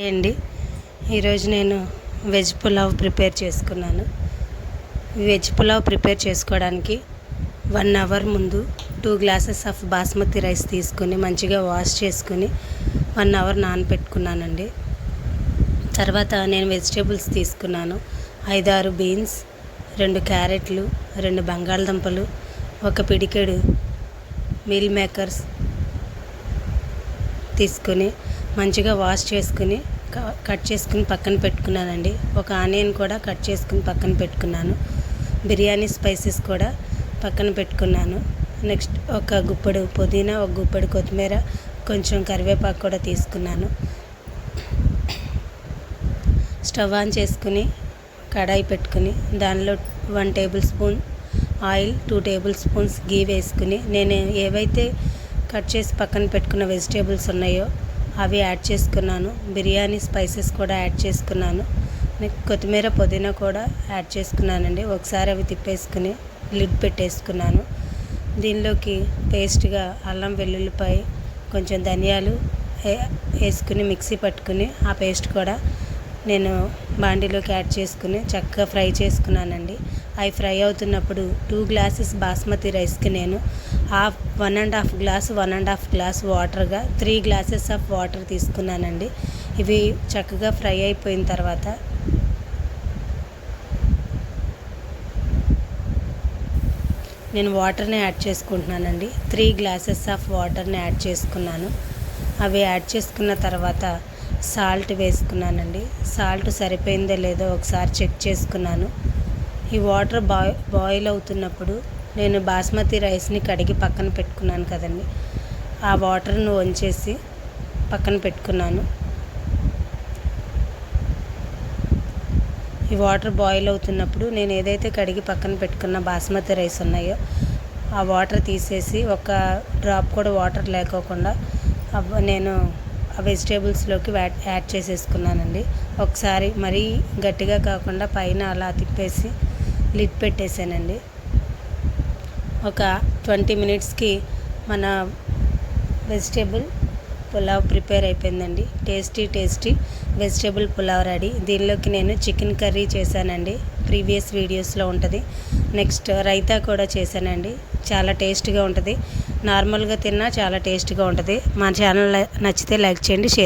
అండి. ఈరోజు నేను వెజ్ పులావ్ ప్రిపేర్ చేసుకున్నాను. వెజ్ పులావ్ ప్రిపేర్ చేసుకోవడానికి వన్ అవర్ ముందు two glasses of basmati rice తీసుకొని మంచిగా వాష్ చేసుకుని వన్ అవర్ నానపెట్టుకున్నానండి. తర్వాత నేను వెజిటేబుల్స్ తీసుకున్నాను. ఐదారు బీన్స్ రెండు క్యారెట్లు రెండు బంగాళదుంపలు ఒక పిడికెడు మీల్ మేకర్స్ తీసుకుని మంచిగా వాష్ చేసుకుని క- కట్ చేసుకుని పక్కన పెట్టుకున్నానండి. ఒక ఆనియన్ కూడా కట్ చేసుకుని పక్కన పెట్టుకున్నాను. బిర్యానీ స్పైసెస్ కూడా పక్కన పెట్టుకున్నాను. నెక్స్ట్ ఒక గుప్పెడు పుదీనా ఒక గుప్పెడు కొత్తిమీర కొంచెం కరివేపాకు కూడా తీసుకున్నాను. స్టవ్ ఆన్ చేసుకుని కడాయి పెట్టుకుని దానిలో one tablespoon oil two tablespoons ghee వేసుకుని నేను ఏవైతే కట్ చేసి పక్కన పెట్టుకున్న వెజిటేబుల్స్ ఉన్నాయో అవి యాడ్ చేసుకున్నాను. బిర్యానీ స్పైసెస్ కూడా యాడ్ చేసుకున్నాను. కొత్తిమీర పుదీనా కూడా యాడ్ చేసుకున్నానండి. ఒకసారి అవి తిప్పేసుకుని లిడ్ పెట్టేసుకున్నాను. దీనిలోకి పేస్ట్గా అల్లం వెల్లుల్లిపాయ కొంచెం ధనియాలు వేసుకుని మిక్సీ పట్టుకుని ఆ పేస్ట్ కూడా నేను బాండీలోకి యాడ్ చేసుకుని చక్కగా ఫ్రై చేసుకున్నానండి. అవి ఫ్రై అవుతున్నప్పుడు టూ గ్లాసెస్ బాస్మతి రైస్కి నేను half one and half glass one and half glass వాటర్గా three glasses of water తీసుకున్నానండి. ఇవి చక్కగా ఫ్రై అయిపోయిన తర్వాత నేను వాటర్ని యాడ్ చేసుకుంటున్నానండి. త్రీ గ్లాసెస్ ఆఫ్ వాటర్ని యాడ్ చేసుకున్నాను. అవి యాడ్ చేసుకున్న తర్వాత సాల్ట్ వేసుకున్నానండి. సాల్ట్ సరిపోయిందో లేదో ఒకసారి చెక్ చేసుకున్నాను. ఈ వాటర్ బాయ్ బాయిల్ అవుతున్నప్పుడు నేను బాస్మతి రైస్ని కడిగి పక్కన పెట్టుకున్నాను కదండి. ఆ వాటర్ను వంచేసి పక్కన పెట్టుకున్నాను. ఈ వాటర్ బాయిల్ అవుతున్నప్పుడు నేను ఏదైతే కడిగి పక్కన పెట్టుకున్న బాస్మతి రైస్ ఉన్నాయో ఆ వాటర్ తీసేసి ఒక డ్రాప్ కూడా వాటర్ లేకోకుండా అవ్- నేను ఆ వెజిటేబుల్స్లోకి యాడ్ చేసేసుకున్నానండి. ఒకసారి మరీ గట్టిగా కాకుండా పైన అలా తిప్పేసి లిడ్ పెట్టేశానండి. ఒక ట్వంటీ మినిట్స్కి మన వెజిటేబుల్ పులావ్ ప్రిపేర్ అయిపోయిందండి. Tasty tasty vegetable pulao ready. దీనిలోకి నేను చికెన్ కర్రీ చేశానండి. ప్రీవియస్ వీడియోస్లో ఉంటుంది. నెక్స్ట్ రైతా కూడా చేశానండి. చాలా టేస్ట్గా ఉంటుంది. నార్మల్గా తిన్నా చాలా టేస్ట్గా ఉంటుంది. మా ఛానల్ నచ్చితే లైక్ చేయండి షేర్